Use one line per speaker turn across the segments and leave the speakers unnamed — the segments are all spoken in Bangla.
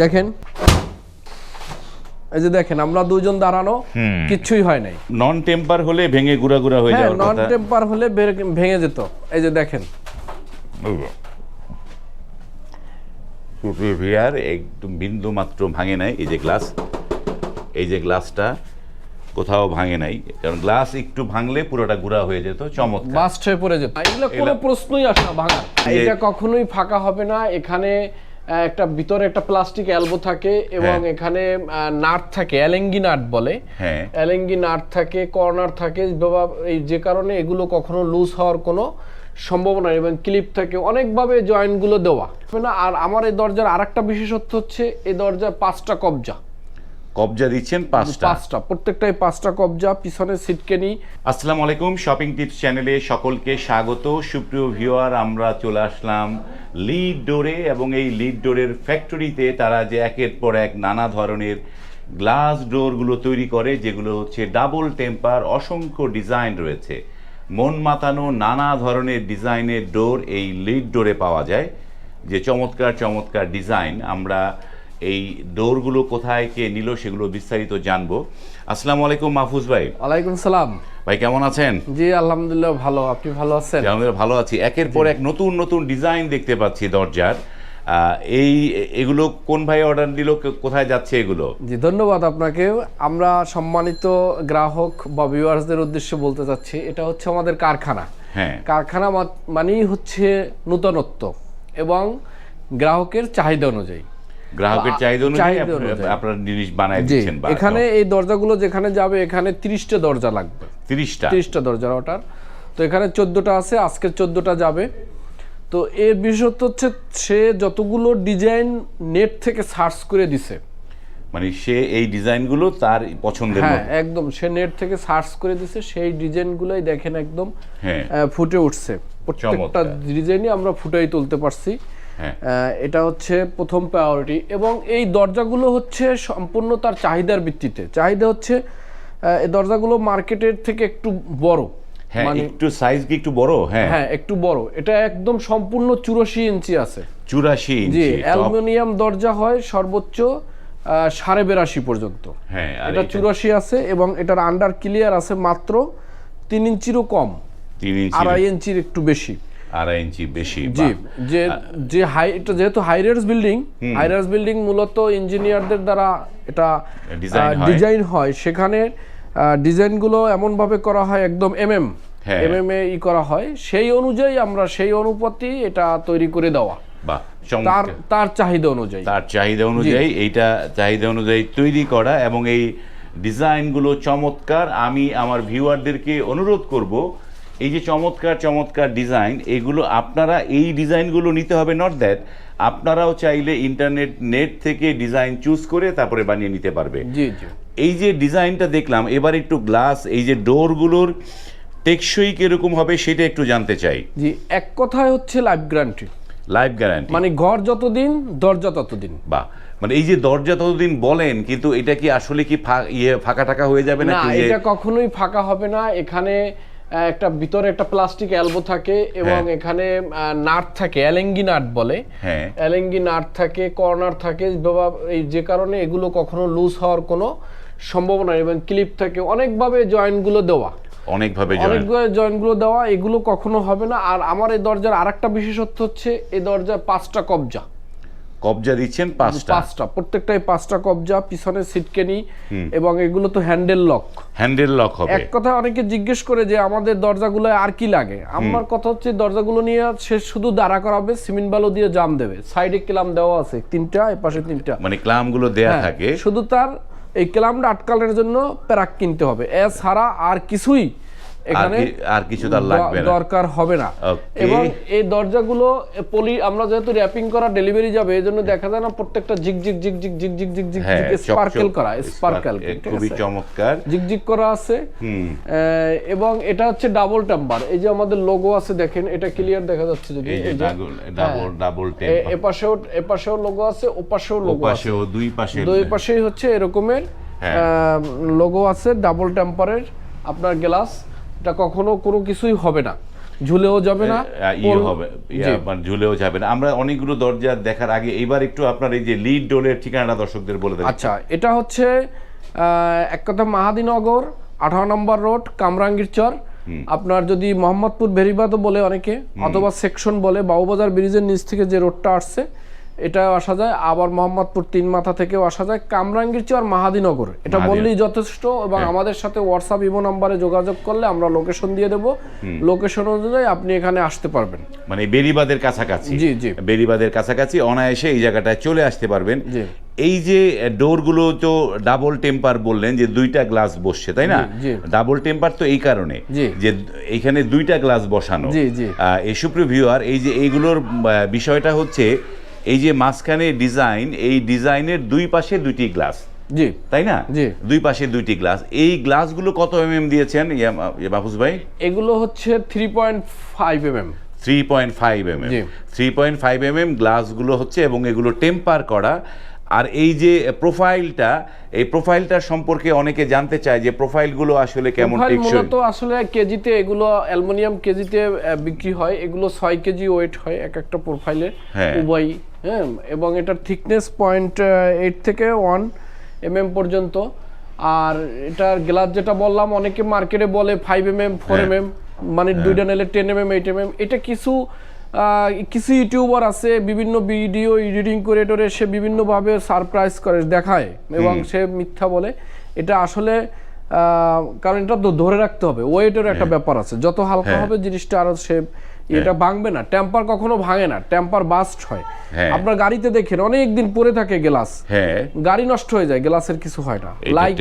দেখেন। এই যে দেখেন আমরা দুজন দাঁড়ানো কিচ্ছুই হয় নাই।
নন টেম্পার হলে ভেঙে গুড়া গুড়া হয়ে
হ্যাঁ
যাওয়ার
নন টেম্পার হলে ভেঙে যেত। এই যে দেখেন।
একদম বিন্দু মাত্র ভাঙে নাই। এই যে গ্লাস এই যে গ্লাসটা কোথাও ভাঙে নাই। কারণ গ্লাস একটু ভাঙলে পুরোটা গুড়া হয়ে যেত চমৎকার।
বাস্ট হয়ে পড়ে যেত। এগুলো কোনো প্রশ্নই আসে না ভাঙা এটা কখনোই ফাঁকা হবে না। এখানে একটা ভিতরে একটা প্লাস্টিক অ্যালবো থাকে এবং
হ্যাঁ।
এখানে নাট থাকে অ্যালেঙ্গি নাট বলে।
হ্যাঁ।
অ্যালেঙ্গি নাট থাকে কর্নার থাকে এই যে কারণে এগুলো কখনো লুজ হওয়ার কোনো সম্ভাবনা এবং ক্লিপ থাকে অনেকভাবে জয়েন্টগুলো দেওয়া। না আর আমার এই দরজার আর একটা বিশেষত্ব হচ্ছে এই দরজার পাঁচটা কবজা।
কবজা দিচ্ছেন পাঁচটা।
পাঁচটা। প্রত্যেকটাই পাঁচটা কবজা পিছনে সিটকেনি।
আসসালামু আলাইকুম শপিং টিপস চ্যানেলে সকলকে স্বাগত। সুপ্রিয় ভিউয়ার আমরা চলে আসলাম লিড ডোরে এবং এই লিড ডোরের ফ্যাক্টরিতে তারা যে একের পর এক নানা ধরনের গ্লাস ডোরগুলো তৈরি করে যেগুলো হচ্ছে ডাবল টেম্পার অসংখ্য ডিজাইন রয়েছে। মন মাতানো নানা ধরনের ডিজাইনের ডোর এই লিড ডোরে পাওয়া যায়। যে চমৎকার চমৎকার ডিজাইন আমরা এই ডোরগুলো কোথায় কে নিল সেগুলো বিস্তারিত জানব। আসসালামু আলাইকুম মাহফুজ ভাই।
ওয়ালাইকুম সালাম।
ভাই কেমন আছেন?
জি আলহামদুলিল্লাহ ভালো। আপনি ভালো আছেন?
আমরা ভালো আছি। একের পর এক নতুন নতুন ডিজাইন দেখতে পাচ্ছি দরজার। এই এগুলো কোন ভাই অর্ডার দিল? কোথায় যাচ্ছে এগুলো?
জি ধন্যবাদ আপনাকে আমরা সম্মানিত গ্রাহক বা ভিউয়ার্সদের উদ্দেশ্যে বলতে চাচ্ছি এটা হচ্ছে আমাদের কারখানা।
হ্যাঁ।
কারখানা মানেই হচ্ছে নূতনত্ব এবং গ্রাহকের চাহিদা অনুযায়ী।
গ্রাহকের চাহিদা অনুযায়ী আপনারা- জিনিস বানায়
জি
দিচ্ছেন
এখানে এই দরজাগুলো যেখানে যাবে এখানে তিরিশটা দরজা লাগবে।
তিরিশটা?
তিরিশটা দরজা ওটার। তো এখানে চোদ্দোটা আছে আজকে চোদ্দোটা যাবে। তো এর বিশেষত্ব হচ্ছে সে যতগুলো ডিজাইন নেট থেকে সার্চ করে দিছে।
মানে সে এই ডিজাইনগুলো তার পছন্দের
হ্যাঁ একদম সে নেট থেকে সার্চ করে দিছে সেই ডিজাইনগুলোই দেখেন একদম
হ্যাঁ।
ফুটে উঠছে। প্রত্যেকটা ডিজাইনই আমরা ফুটাই তুলতে পারছি। এটা হচ্ছে প্রথম প্রায়োরিটি এবং এই দরজাগুলো হচ্ছে সম্পূর্ণ তার চাহিদার ভিত্তিতে। চাহিদা হচ্ছে এই দরজাগুলো মার্কেটের থেকে একটু বড়।
হ্যাঁ
মানে
একটু সাইজ কি একটু বড়? হ্যাঁ।
হ্যাঁ একটু বড়। এটা একদম সম্পূর্ণ চুরাশি ইঞ্চি আছে।
চুরাশি ইঞ্চি
অ্যালুমিনিয়াম দরজা হয় সর্বোচ্চ সাড়ে বেরাশি পর্যন্ত।
হ্যাঁ
এটা
এটা
চুরাশি আছে এবং এটার আন্ডার ক্লিয়ার আছে মাত্র তিন ইঞ্চিরও কম।
তিন ইঞ্চি
আড়াই ইঞ্চির একটু বেশি।
আড়াই ইঞ্চি বেশি
জি যে যে হাই এটা যেহেতু হাইরার্স বিল্ডিং হাইরার্স বিল্ডিং মূলত ইঞ্জিনিয়ারদের দ্বারা এটা ডিজাইন হয়। সেখানে ডিজাইনগুলো এমনভাবে করা হয় একদম এমএম
হ্যাঁ।
এমএম এ ই করা হয়। সেই অনুযায়ী আমরা সেই অনুপাতি এটা তৈরি করে দেওয়া।
বাহ
তার তার চাহিদা অনুযায়ী।
তার চাহিদা অনুযায়ী এইটা চাহিদা অনুযায়ী তৈরি করা এবং এই ডিজাইনগুলো চমৎকার। আমি আমার ভিউয়ারদেরকে অনুরোধ করব এই যে চমৎকার চমৎকার ডিজাইন এগুলো আপনারা এই ডিজাইনগুলো নিতে হবে নট দ্যাট আপনারাও চাইলে ইন্টারনেট নেট থেকে ডিজাইন চুজ করে তারপরে বানিয়ে নিতে পারবে। এই যে ডিজাইনটা দেখলাম এবার একটু গ্লাস এই যে ডোরগুলোর টেকসই কীরকম হবে সেটা একটু জানতে চাই।
জি এক কথায় হচ্ছে লাইফ গ্যারান্টি
লাইফ গ্যারান্টি
মানে ঘর যতদিন দরজা ততদিন।
বা মানে এই যে দরজা ততদিন বলেন কিন্তু এটা কি আসলে কি ইয়ে ফাঁকা টাকা হয়ে যাবে
না এটা কখনোই ফাঁকা হবে না। এখানে একটা ভিতরে একটা প্লাস্টিক এলবো থাকে এবং
হ্যাঁ।
এখানে নাট থাকে অ্যালেঙ্গি নাট বলে।
হ্যাঁ।
অ্যালেঙ্গি নাট থাকে কর্নার থাকে এই যে কারণে এগুলো কখনো লুজ হওয়ার কোনো সম্ভাবনা এবং ক্লিপ থাকে। অনেকভাবে জয়েন্টগুলো দেওয়া।
অনেকভাবে
অনেকগুলো জয়েন্টগুলো দেওয়া এগুলো কখনো হবে না। আর আমার এই দরজার আরেকটা বিশেষত্ব হচ্ছে এই দরজার পাঁচটা কবজা।
কবজা দিচ্ছেন পাঁচটা।
পাঁচটা। প্রত্যেকটাই পাঁচটা কবজা পিছনে সিটকেনি এবং এগুলো তো হ্যান্ডেল লক।
হ্যান্ডেল লক হবে।
এক কথা অনেকে জিজ্ঞেস করে যে আমাদের দরজাগুলো আর কি লাগে? আমার কথা হচ্ছে দরজাগুলো নিয়ে সে শুধু দাঁড়া করাবে সিমেন্ট বালু দিয়ে জাম দেবে। সাইডে ক্লাম দেওয়া আছে তিনটা এপাশে তিনটা।
মানে ক্লামগুলো দেয়া
হ্যাঁ,
থাকে।
শুধু তার এই ক্লামটা আটকালের জন্য প্যারাক কিনতে হবে। এছাড়া আর কিছুই এখানে
আর কিছু তার লাগবে না।
দরকার হবে না। এবং এই দরজাগুলো পলি আমরা যেহেতু র্যাপিং করা ডেলিভারি যাবে এই জন্য দেখা যায় না প্রত্যেকটা জিগ জিগ জিগ জিগ জিগ জিগ জিগ জিগ
হ্যাঁ
স্পার্কেল করা স্পার্কেল
খুবই চমৎকার।
জিগজিগ করা আছে। এবং এটা হচ্ছে ডাবল টেম্বার এই যে আমাদের লোগো আছে দেখেন এটা ক্লিয়ার দেখা যাচ্ছে যদি
এই যে ডাবল ডাবল
এপাশেও এপাশেও লোগো আছে ওপাশেও লোগো আছে।
পাশেও দুই পাশে
দুই পাশেই হচ্ছে এরকমের
হ্যাঁ।
লোগো আছে ডাবল টেম্পারের আপনার গ্লাস এটা কখনো কোনো কিছুই হবে না। ঝুলেও যাবে না
ইয়ে হবে মানে ঝুলেও যাবে না। আমরা অনেকগুলো দরজা দেখার আগে এবার একটু আপনার এই যে লিড ডোরের ঠিকানাটা দর্শকদের বলে দেবেন
আচ্ছা এটা হচ্ছে এক কথা মাহাদিনগর আঠারো নম্বর রোড কামরাঙ্গীর চর আপনার যদি মোহাম্মদপুর ভেরিবাদও বলে অনেকে অথবা সেকশন বলে বাবুবাজার ব্রিজের নিচ থেকে যে রোডটা আসছে এটা আসা যায়। আবার মোহাম্মদপুর তিন মাথা থেকেও আসা যায়। কামরাঙ্গীর চর মাহাদিনগর। এটা বললেই যথেষ্ট এবং আমাদের সাথে হোয়াটসঅ্যাপ ইমো নাম্বারে যোগাযোগ করলে আমরা লোকেশন দিয়ে দেবো। লোকেশন অনুযায়ী আপনি এখানে আসতে পারবেন।
মানে বেরিবাদের কাছাকাছি।
জি, জি।
বেরিবাদের কাছাকাছি অনায়াসে এই জায়গাটায় চলে আসতে পারবেন।
জি।
এই যে ডোরগুলো তো ডাবল টেম্পার বললেন যে দুইটা গ্লাস বসছে তাই না। ডাবল টেম্পার তো এই কারণে যে এইখানে দুইটা গ্লাস বসানো। এই সুপ্রিয় ভিউয়ার এই যে এইগুলোর বিষয়টা হচ্ছে এই যে মাঝখানে ডিজাইন এই ডিজাইনের দুই পাশে দুইটি গ্লাস
জি।
তাই না?
জি।
দুই পাশে দুইটি গ্লাস এই গ্লাসগুলো কত এমএম দিয়েছেন ইয়া, ইয়া, বাপুস ভাই?
এগুলো হচ্ছে three point five M M
three point five M M three point five M M গ্লাসগুলো হচ্ছে এবং এগুলো টেম্পার করা। আর এই যে প্রোফাইলটা এই প্রোফাইলটা সম্পর্কে অনেকে জানতে চায় যে প্রোফাইলগুলো আসলে কেমন টেকসই।
মূলত আসলে কেজিতে এগুলো অ্যালুমিনিয়াম কেজিতে বিক্রি হয়। এগুলো ছয় কেজি ওয়েট হয় এক একটা প্রোফাইলে
হ্যাঁ।
উভয় হ্যাঁ? এবং এটার থিকনেস পয়েন্ট এইট থেকে ওয়ান এম এম পর্যন্ত। আর এটার গ্লাস যেটা বললাম অনেকে মার্কেটে বলে five M M four M
হ্যাঁ।
এম মানে দুইটা নিলে ten M M eight M M এটা কিছু কিছু ইউটিউবার আছে বিভিন্ন ভিডিও এডিটিং করে টোরে সে বিভিন্নভাবে সারপ্রাইজ করে দেখায় এবং সে মিথ্যা বলে। এটা আসলে আহ, কারণ এটা তো ধরে রাখতে হবে ওয়েটের একটা ব্যাপার আছে। যত হালকা
হ্যাঁ।
হবে জিনিসটা আরও সে এটা ভাঙবে না টেম্পার কখনো ভাঙে না টেম্পার বাস্ট হয়।
হ্যাঁ।
আপনার গাড়িতে দেখেন অনেক দিন পরে থাকে গ্লাস
হ্যাঁ।
গাড়ি নষ্ট হয়ে যায় গ্লাসের কিছু হয় না। লাইক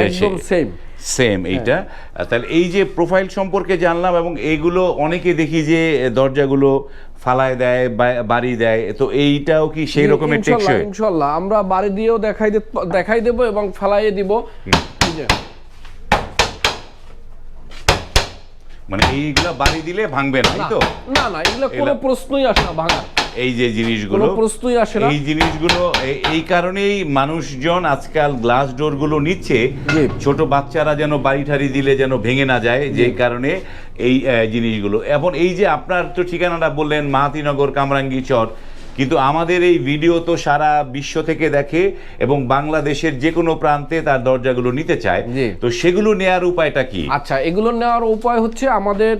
একদম সেম
সেম এইটা। তাহলে এই যে প্রোফাইল সম্পর্কে জানলাম এবং এইগুলো অনেকে দেখি যে দরজাগুলো ফালায় দেয় বাড়ি দেয় তো এইটাও কি সেই রকমের টেকসই?
ইনশাল্লাহ। আমরা বাড়ি দিয়েও দেখাই দেখাই দেবো এবং ফেলাইয়ে দিব এই যে,
মানে এইগুলা বাড়ি দিলে ভাঙবে না তো?
না না এগুলো কোনো প্রশ্নই আসে না ভাঙা
এই যে জিনিসগুলো
কোনো প্রশ্নই আসে না।
এই জিনিসগুলো এই কারণেই মানুষজন আজকাল গ্লাস ডোরগুলো নিচ্ছে ছোট বাচ্চারা যেন বাড়ি ঠারি দিলে যেন ভেঙে না যায় যে কারণে এই জিনিসগুলো। এখন এই যে আপনার তো ঠিকানাটা বললেন মাহাতিনগর কামরাঙ্গি চর কিন্তু আমাদের এই ভিডিও তো সারা বিশ্ব থেকে দেখে এবং বাংলাদেশের যে কোনো প্রান্তে তার দরজাগুলো নিতে চায়। তো সেগুলো নেয়ার উপায়টা কি?
আচ্ছা এগুলো নেওয়ার উপায় হচ্ছে আমাদের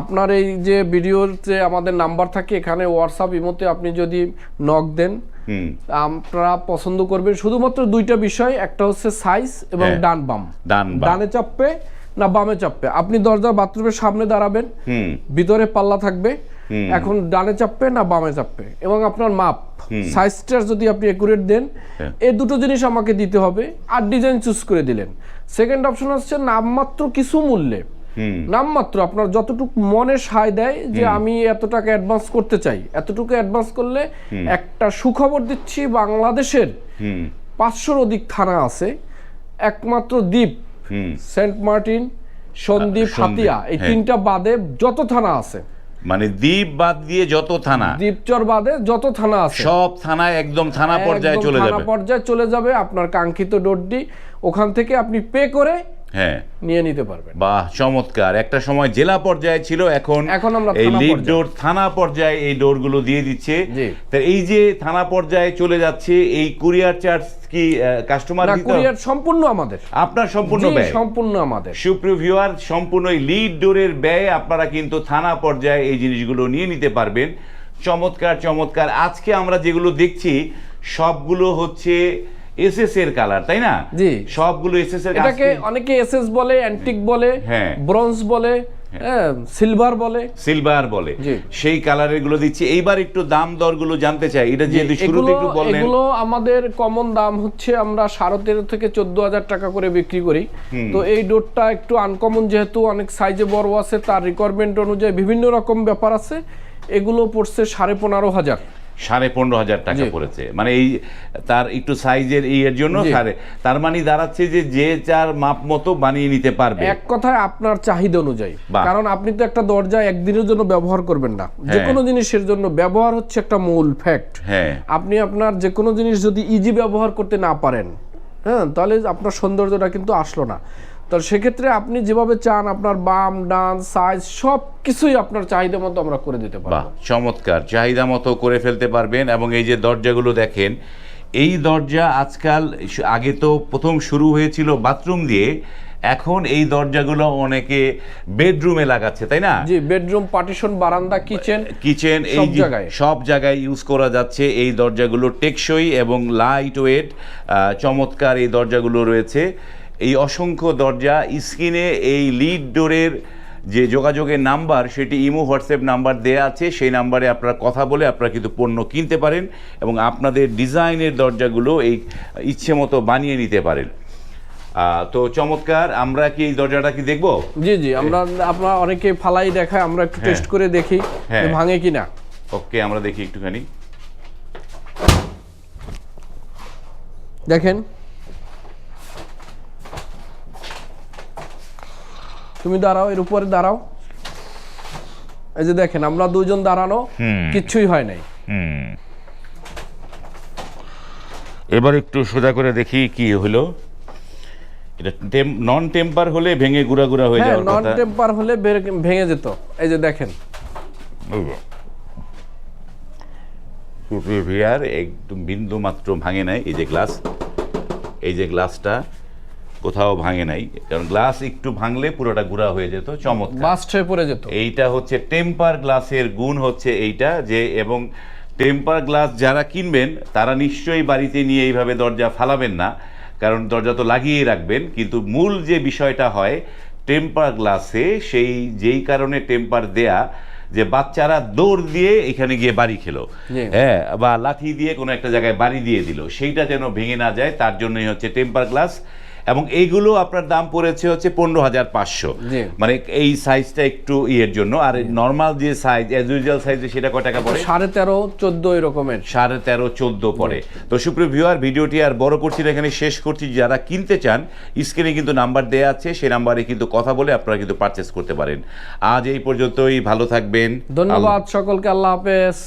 আপনার এই যে ভিডিওর যে আমাদের নাম্বার থাকে এখানে হোয়াটসঅ্যাপ ইমোতে আপনি যদি নক দেন আপনারা পছন্দ করবেন। শুধুমাত্র দুইটা বিষয় একটা হচ্ছে সাইজ এবং
হ্যাঁ।
ডান বাম।
ডান
ডানে চাপবে না বামে চাপবে? আপনি দরজা বাথরুমের সামনে দাঁড়াবেন ভিতরে পাল্লা থাকবে এখন ডানে চাপবে না বামে চাপবে? এবং আপনার মাপ সাইজটা যদি আপনি একুরেট দেন
হ্যাঁ।
এই দুটো জিনিস আমাকে দিতে হবে। আর ডিজাইন চুজ করে দিলেন। সেকেন্ড অপশন হচ্ছে নামমাত্র কিছু মূল্যে। নামমাত্র আপনার যতটুকু মনে সায় দেয় যে আমি এত টাকা অ্যাডভান্স করতে চাই। এতটুকু অ্যাডভান্স করলে একটা সুখবর দিচ্ছি বাংলাদেশের পাঁচশোর অধিক থানা আছে। একমাত্র দ্বীপ সেন্ট মার্টিন সন্দ্বীপ
সন্দ্বীপ,
হাতিয়া। এই
হ্যাঁ।
তিনটা বাদে যত থানা আছে।
মানে দ্বীপ বাদ দিয়ে যত থানা
দ্বীপচর বাদে যত থানা আছে।
সব থানায় একদম থানা পর্যায়ে চলে যাবে।
থানা পর্যায়ে চলে যাবে আপনার কাঙ্ক্ষিত ডোরটি। ওখান থেকে আপনি পে করে
হ্যাঁ।
নিয়ে নিতে পারবেন।
বাহ চমৎকার। একটা সময় জেলা পর্যায়ে ছিল এখন
এখন আমরা
এই লিড ডোর থানা পর্যায়ে এই ডোরগুলো দিয়ে দিচ্ছে। তা এই যে থানা পর্যায়ে চলে যাচ্ছে এই কুরিয়ার চার্জ কি কাস্টমার
না কুরিয়ার সম্পূর্ণ আমাদের।
আপনার সম্পূর্ণ ব্যয়?
সম্পূর্ণ আমাদের।
সুপ্রিয় ভিউয়ার সম্পূর্ণ এই লিড ডোরের ব্যয় আপনারা কিন্তু থানা পর্যায়ে এই জিনিসগুলো নিয়ে নিতে পারবেন। চমৎকার চমৎকার। আজকে আমরা যেগুলো দেখছি সবগুলো হচ্ছে এসএস এর কালার তাই না?
জি।
সবগুলো এসএস এর
এটাকে অনেকে এসএস বলে অ্যান্টিক বলে
হ্যাঁ।
ব্রোঞ্জ বলে হ্যাঁ। সিলভার বলে।
সিলভার বলে। সেই কালারেরগুলো দিচ্ছি। এইবার একটু দাম জানতে চাই। এটা যেহেতু শুরুতে একটু বললেন।
এগুলো আমাদের কমন দাম হচ্ছে আমরা সাড়ে তেরো থেকে চোদ্দ হাজার টাকা করে বিক্রি করি। তো এই ডোরটা একটু আনকমন যেহেতু অনেক সাইজে বড় আছে তার রিকোয়ারমেন্ট অনুযায়ী বিভিন্ন রকম ব্যাপার আছে। এগুলো পড়ছে সাড়ে পনেরো হাজার।
সাড়ে পনেরো হাজার টাকা পড়েছে। মানে এই তার একটু সাইজের এই এর জন্য সাড়ে তার মানে দাঁড়াচ্ছে যে যে যার মাপ মতো বানিয়ে নিতে পারবে।
এক কথায় আপনার চাহিদা অনুযায়ী। কারণ আপনি তো একটা দরজা একদিনের জন্য ব্যবহার করবেন না। যে
হ্যাঁ।
কোনো জিনিসের জন্য ব্যবহার হচ্ছে একটা মূল ফ্যাক্ট
হ্যাঁ।
আপনি আপনার যে কোনো জিনিস যদি ইজি ব্যবহার করতে না পারেন হ্যাঁ তাহলে আপনার সৌন্দর্যটা কিন্তু আসলো না। তো সেক্ষেত্রে আপনি যেভাবে চান আপনার বাম ডান সাইজ সব কিছুই আপনার চাহিদা মতো আমরা করে দিতে পারব।
চমৎকার। চাহিদা মতো করে ফেলতে পারবেন এবং এই যে দরজাগুলো দেখেন এই দরজা আজকাল আগে তো প্রথম শুরু হয়েছিল বাথরুম দিয়ে এখন এই দরজাগুলো অনেকে বেডরুমে লাগাচ্ছে তাই না?
জি বেডরুম পার্টিশন বারান্দা কিচেন
কিচেন এই
জায়গায়।
সব জায়গায় ইউজ করা যাচ্ছে এই দরজাগুলো টেকসই এবং লাইট ওয়েট চমৎকার এই দরজাগুলো রয়েছে। এই অসংখ্য দরজা স্ক্রিনে এই লিড ডোরের যে যোগাযোগের নাম্বার সেটি ইমো হোয়াটসঅ্যাপ নাম্বার দেয়া আছে। সেই নাম্বারে আপনারা কথা বলে আপনারা কিন্তু পণ্য কিনতে পারেন এবং আপনাদের ডিজাইনের দরজাগুলো এই ইচ্ছে মতো বানিয়ে নিতে পারেন। তো চমৎকার আমরা কি এই দরজাটা কি দেখব?
জি জি আমরা আপনার অনেকে ফালাই দেখায় আমরা একটু টেস্ট করে দেখি
হ্যাঁ।
ভাঙে কিনা।
ওকে আমরা দেখি একটুখানি।
দেখেন। তুমি দাঁড়াও এর উপরে দাঁড়াও। এই যে দেখেন আমরা দুজন দাঁড়ানো কিচ্ছুই হয় নাই।
এবার একটু সোজা করে দেখি কি হলো। এটা নন টেম্পার হলে ভেঙে গুড়া গুড়া হয়ে
হ্যাঁ
যাওয়ার
নন টেম্পার হলে ভেঙে যেত। এই যে দেখেন।
ভিআর একদম বিন্দু মাত্র ভাঙে নাই। এই যে গ্লাস এই যে গ্লাসটা কোথাও ভাঙে নাই। কারণ গ্লাস একটু ভাঙলে পুরোটা গুড়া হয়ে যেত চমৎকার।
বাস্ট হয়ে পড়ে যেত।
এইটা হচ্ছে টেম্পার গ্লাসের গুণ হচ্ছে এইটা যে এবং টেম্পার গ্লাস যারা কিনবেন তারা নিশ্চয়ই বাড়িতে নিয়ে এইভাবে দরজা ফালাবেন না। কারণ দরজা তো লাগিয়েই রাখবেন কিন্তু মূল যে বিষয়টা হয় টেম্পার গ্লাসে সেই যেই কারণে টেম্পার দেয়া যে বাচ্চারা দৌড় দিয়ে এখানে গিয়ে বাড়ি খেলো। হ্যাঁ বা লাঠি দিয়ে কোনো একটা জায়গায় বাড়ি দিয়ে দিল। সেইটা যেন ভেঙে না যায় তার জন্যই হচ্ছে টেম্পার গ্লাস। এবং এইগুলো আপনার দাম পড়েছে হচ্ছে পনেরো হাজার পাঁচশো। মানে এই সাইজটা একটু ইয়ের জন্য। আর নর্মাল যে সাইজ অ্যাজ ইউজুয়াল সাইজে সেটা কয় টাকা পড়ে?
সাড়ে তেরো চোদ্দ এরকমের।
সাড়ে তেরো চোদ্দ পড়ে। তো সুপ্রিয় ভিউয়ার ভিডিওটি আর বড় করছি না এখানে শেষ করছি। যারা কিনতে চান স্ক্রিনে কিন্তু নাম্বার দেওয়া আছে সেই নাম্বারে কিন্তু কথা বলে আপনারা কিন্তু পারচেস করতে পারেন। আজ এই পর্যন্তই ভালো থাকবেন।
ধন্যবাদ সকলকে আল্লাহ হাফেজ।